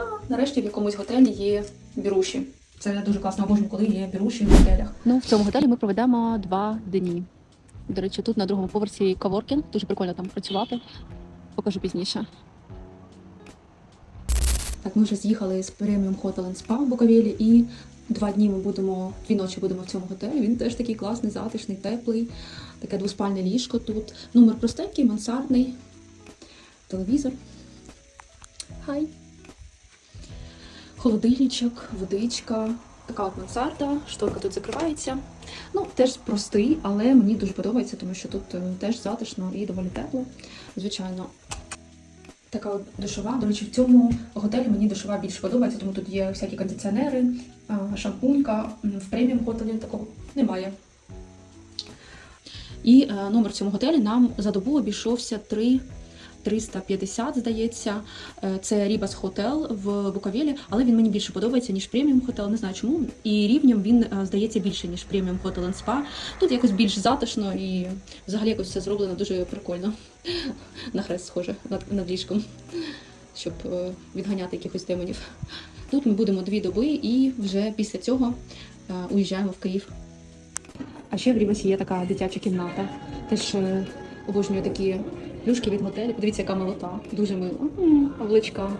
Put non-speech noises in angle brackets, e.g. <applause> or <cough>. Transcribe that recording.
Ура! Нарешті в якомусь готелі є біруші. Це дуже класно, обожнюю, коли є біруші в готелях. Ну, в цьому готелі ми проведемо два дні. До речі, тут на другому поверсі каворкінг. Дуже прикольно там працювати. Покажу пізніше. Так, ми вже з'їхали з преміум Hotel and Spa в Буковелі і два дні ми будемо, дві ночі будемо в цьому готелі. Він теж такий класний, затишний, теплий. Таке двоспальне ліжко тут. Номер простенький, мансардний, телевізор. Хай. Холодильничок, водичка. Така от мансарда, шторка тут закривається. Ну, теж простий, але мені дуже подобається, тому що тут е, теж затишно і доволі тепло. Звичайно, така от душова. До речі, в цьому готелі мені душова більше подобається, тому тут є всякі кондиціонери, шампунька. В преміум готелі такого немає. І е, номер цьому готелі нам за добу обійшовся 3 350, здається. Е, Це Рібас Хотел в Буковелі, але він мені більше подобається, ніж преміум хотел. Не знаю чому. І рівнем він е, здається більше, ніж преміум and Spa. Тут якось більш затишно і взагалі якось все зроблено дуже прикольно. <laughs> На хрест схоже над, над ліжком, щоб е, відганяти якихось демонів. Тут ми будемо дві доби і вже після цього уїжджаємо в Київ. А ще в Рівасі є така дитяча кімната. Теж обожнюю такі плюшки від готелю. Подивіться, яка милота. Дуже мило. Облачка.